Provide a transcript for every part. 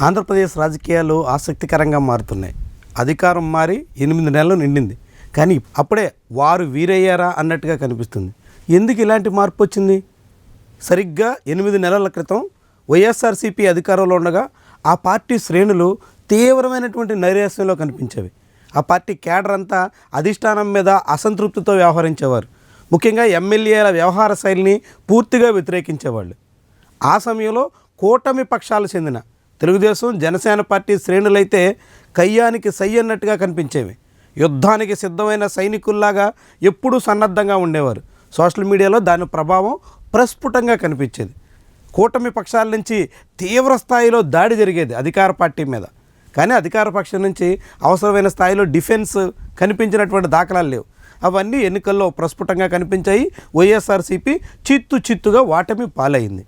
ఆంధ్రప్రదేశ్ రాజకీయాలు ఆసక్తికరంగా మారుతున్నాయి. అధికారం మారి ఎనిమిది నెలలు నిండింది. కానీ అప్పుడే వారు వీరయ్యారా అన్నట్టుగా కనిపిస్తుంది. ఎందుకు ఇలాంటి మార్పు వచ్చింది? సరిగ్గా ఎనిమిది నెలల క్రితం వైఎస్ఆర్సీపీ అధికారంలో ఉండగా ఆ పార్టీ శ్రేణులు తీవ్రమైనటువంటి నైరాశ్యంలో కనిపించేవి. ఆ పార్టీ కేడర్ అంతా అధిష్టానం మీద అసంతృప్తితో వ్యవహరించేవారు. ముఖ్యంగా ఎమ్మెల్యేల వ్యవహార శైలిని పూర్తిగా వ్యతిరేకించేవాళ్ళు. ఆ సమయంలో కూటమి పక్షాలు చెందిన తెలుగుదేశం జనసేన పార్టీ శ్రేణులైతే కయ్యానికి సై అన్నట్టుగా కనిపించేవి. యుద్ధానికి సిద్ధమైన సైనికుల్లాగా ఎప్పుడూ సన్నద్ధంగా ఉండేవారు. సోషల్ మీడియాలో దాని ప్రభావం ప్రస్ఫుటంగా కనిపించేది. కూటమి పక్షాల నుంచి తీవ్ర స్థాయిలో దాడి జరిగేది అధికార పార్టీ మీద. కానీ అధికార పక్షం నుంచి అవసరమైన స్థాయిలో డిఫెన్స్ కనిపించినటువంటి దాఖలాలు లేవు. అవన్నీ ఎన్నికల్లో ప్రస్ఫుటంగా కనిపించాయి. వైఎస్ఆర్సీపీ చిత్తు చిత్తుగా వాటమి పాలైంది.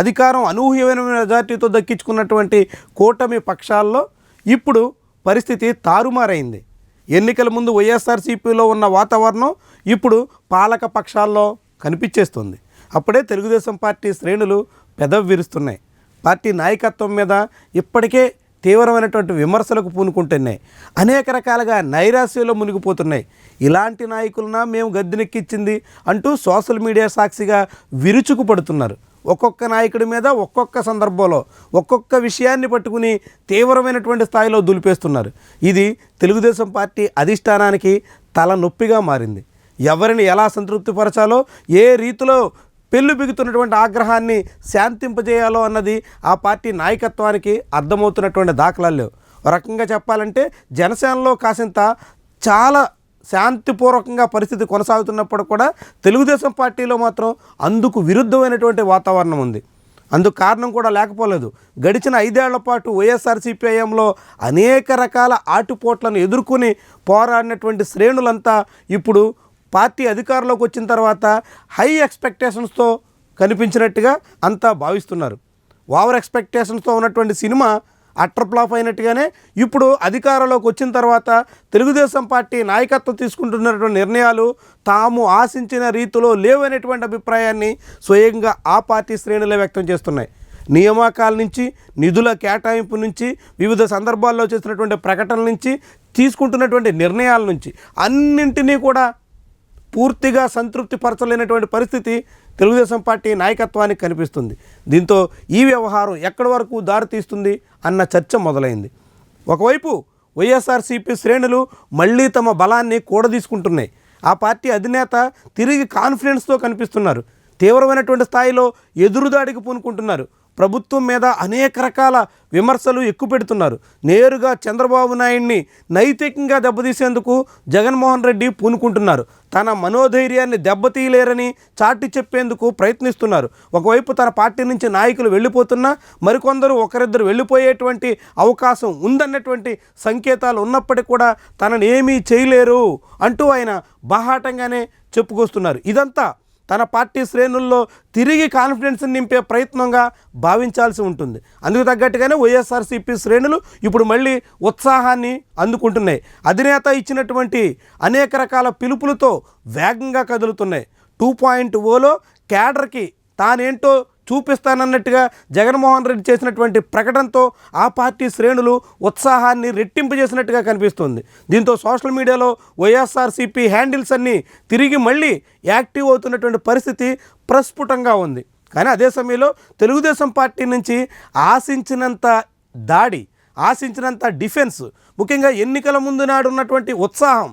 అధికారం అనూహ్యమైన మెజార్టీతో దక్కించుకున్నటువంటి కూటమి పక్షాల్లో ఇప్పుడు పరిస్థితి తారుమారైంది. ఎన్నికల ముందు వైఎస్ఆర్సీపీలో ఉన్న వాతావరణం ఇప్పుడు పాలక పక్షాల్లో కనిపించేస్తుంది. అప్పుడే తెలుగుదేశం పార్టీ శ్రేణులు పెదవి విరుస్తున్నాయి పార్టీ నాయకత్వం మీద ఇప్పటికే తీవ్రమైనటువంటి విమర్శలకు పూనుకుంటున్నాయి. అనేక రకాలుగా నైరాశ్యంలో మునిగిపోతున్నాయి. ఇలాంటి నాయకులన మేము గద్దెనెక్కిచ్చింది అంటూ సోషల్ మీడియా సాక్షిగా విరుచుకు పడుతున్నారు ఒక్కొక్క నాయకుడి మీద ఒక్కొక్క సందర్భంలో ఒక్కొక్క విషయాన్ని పట్టుకుని తీవ్రమైనటువంటి స్థాయిలో దులిపేస్తున్నారు. ఇది తెలుగుదేశం పార్టీ అధిష్టానానికి తలనొప్పిగా మారింది. ఎవరిని ఎలా సంతృప్తిపరచాలో ఏ రీతిలో పెళ్ళు బిగుతున్నటువంటి ఆగ్రహాన్ని శాంతింపజేయాలో అన్నది ఆ పార్టీ నాయకత్వానికి అర్థమవుతున్నటువంటి దాఖలాలు లేవు. ఒక రకంగా చెప్పాలంటే జనసేనలో కాసింత చాలా శాంతిపూర్వకంగా పరిస్థితి కొనసాగుతున్నప్పుడు కూడా తెలుగుదేశం పార్టీలో మాత్రం అందుకు విరుద్ధమైనటువంటి వాతావరణం ఉంది. అందుకు కారణం కూడా లేకపోలేదు. గడిచిన ఐదేళ్ళ పాటు వైఎస్ఆర్సీపీఐఎంలో అనేక రకాల ఆటుపోట్లను ఎదుర్కొని పోరాడినటువంటి శ్రేణులంతా ఇప్పుడు పార్టీ అధికారంలోకి వచ్చిన తర్వాత హై ఎక్స్పెక్టేషన్స్తో కనిపించినట్టుగా అంతా భావిస్తున్నారు. ఓవర్ ఎక్స్పెక్టేషన్స్తో ఉన్నటువంటి సినిమా అట్టర్ ఫ్లాప్ అయినట్టుగానే ఇప్పుడు అధికారంలోకి వచ్చిన తర్వాత తెలుగుదేశం పార్టీ నాయకత్వం తీసుకుంటున్నటువంటి నిర్ణయాలు తాము ఆశించిన రీతిలో లేవనేటువంటి అభిప్రాయాన్ని స్వయంగా ఆ పార్టీ శ్రేణులే వ్యక్తం చేస్తున్నాయి. నియామకాల నుంచి నిధుల కేటాయింపు నుంచి వివిధ సందర్భాల్లో చేసినటువంటి ప్రకటనల నుంచి తీసుకుంటున్నటువంటి నిర్ణయాల నుంచి అన్నింటినీ కూడా పూర్తిగా సంతృప్తి పరచలేనటువంటి పరిస్థితి తెలుగుదేశం పార్టీ నాయకత్వానికి కనిపిస్తుంది. దీంతో ఈ వ్యవహారం ఎక్కడి వరకు దారితీస్తుంది అన్న చర్చ మొదలైంది. ఒకవైపు వైఎస్ఆర్సీపీ శ్రేణులు మళ్ళీ తమ బలాన్ని కూడదీసుకుంటున్నాయి. ఆ పార్టీ అధినేత తిరిగి కాన్ఫిడెన్స్తో కనిపిస్తున్నారు. తీవ్రమైనటువంటి స్థాయిలో ఎదురుదాడికి పూనుకుంటున్నారు. ప్రభుత్వం మీద అనేక రకాల విమర్శలు ఎక్కువ పెడుతున్నారు నేరుగా చంద్రబాబు నాయుడిని నైతికంగా దెబ్బతీసేందుకు జగన్మోహన్ రెడ్డి పూనుకుంటున్నారు. తన మనోధైర్యాన్ని దెబ్బతీయలేరని చాటి చెప్పేందుకు ప్రయత్నిస్తున్నారు. ఒకవైపు తన పార్టీ నుంచి నాయకులు వెళ్ళిపోతున్నా మరికొందరు ఒకరిద్దరు వెళ్ళిపోయేటువంటి అవకాశం ఉందన్నటువంటి సంకేతాలు ఉన్నప్పటికీ కూడా తనని ఏమీ చేయలేరు అంటూ ఆయన బాహాటంగానే చెప్పుకొస్తున్నారు. ఇదంతా తన పార్టీ శ్రేణుల్లో తిరిగి కాన్ఫిడెన్స్ నింపే ప్రయత్నంగా భావించాల్సి ఉంటుంది. అందుకు తగ్గట్టుగానే వైఎస్ఆర్సీపీ శ్రేణులు ఇప్పుడు మళ్ళీ ఉత్సాహాన్ని అందుకుంటున్నాయి. అధినేత ఇచ్చినటువంటి అనేక రకాల పిలుపులతో వేగంగా కదులుతున్నాయి. టూ పాయింట్ ఓలో oh క్యాడర్కి తానేంటో చూపిస్తానన్నట్టుగా జగన్మోహన్ రెడ్డి చేసినటువంటి ప్రకటనతో ఆ పార్టీ శ్రేణులు ఉత్సాహాన్ని రెట్టింపు చేసినట్టుగా కనిపిస్తుంది. దీంతో సోషల్ మీడియాలో వైఎస్ఆర్సీపీ హ్యాండిల్స్ అన్నీ తిరిగి మళ్ళీ యాక్టివ్ అవుతున్నటువంటి పరిస్థితి ప్రస్ఫుటంగా ఉంది. కానీ అదే సమయంలో తెలుగుదేశం పార్టీ నుంచి ఆశించినంత దాడి ఆశించినంత డిఫెన్స్ ముఖ్యంగా ఎన్నికల ముందు నాడు ఉన్నటువంటి ఉత్సాహం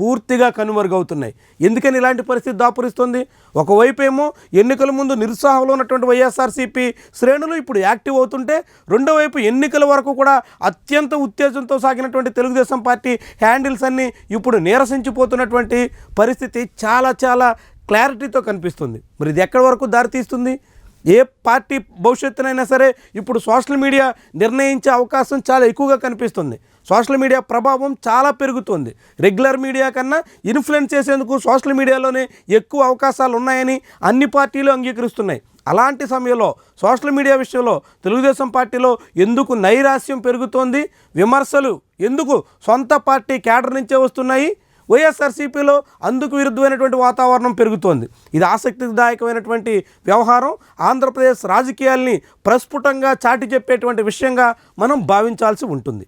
పూర్తిగా కనుమరుగవుతున్నాయి. ఎందుకని ఇలాంటి పరిస్థితి దాపురిస్తుంది? ఒకవైపు ఏమో ఎన్నికల ముందు నిరుత్సాహంలో ఉన్నటువంటి వైఎస్ఆర్సీపీ శ్రేణులు ఇప్పుడు యాక్టివ్ అవుతుంటే రెండో వైపు ఎన్నికల వరకు కూడా అత్యంత ఉత్తేజంతో సాగినటువంటి తెలుగుదేశం పార్టీ హ్యాండిల్స్ అన్నీ ఇప్పుడు నీరసించిపోతున్నటువంటి పరిస్థితి చాలా చాలా క్లారిటీతో కనిపిస్తుంది. మరి ఇది ఎక్కడి వరకు దారితీస్తుంది? ఏ పార్టీ భవిష్యత్తునైనా సరే ఇప్పుడు సోషల్ మీడియా నిర్ణయించే అవకాశం చాలా ఎక్కువగా కనిపిస్తుంది. సోషల్ మీడియా ప్రభావం చాలా పెరుగుతుంది. రెగ్యులర్ మీడియా కన్నా ఇన్ఫ్లుయెన్స్ చేసేందుకు సోషల్ మీడియాలోనే ఎక్కువ అవకాశాలు ఉన్నాయని అన్ని పార్టీలు అంగీకరిస్తున్నాయి. అలాంటి సమయంలో సోషల్ మీడియా విషయంలో తెలుగుదేశం పార్టీలో ఎందుకు నైరాస్యం పెరుగుతోంది? విమర్శలు ఎందుకు సొంత పార్టీ కేడర్ నుంచే వస్తున్నాయి? వైఎస్ఆర్సీపీలో అందుకు విరుద్ధమైనటువంటి వాతావరణం పెరుగుతోంది. ఇది ఆసక్తిదాయకమైనటువంటి వ్యవహారం. ఆంధ్రప్రదేశ్ రాజకీయాల్ని ప్రస్ఫుటంగా చాటి చెప్పేటువంటి విషయంగా మనం భావించాల్సి ఉంటుంది.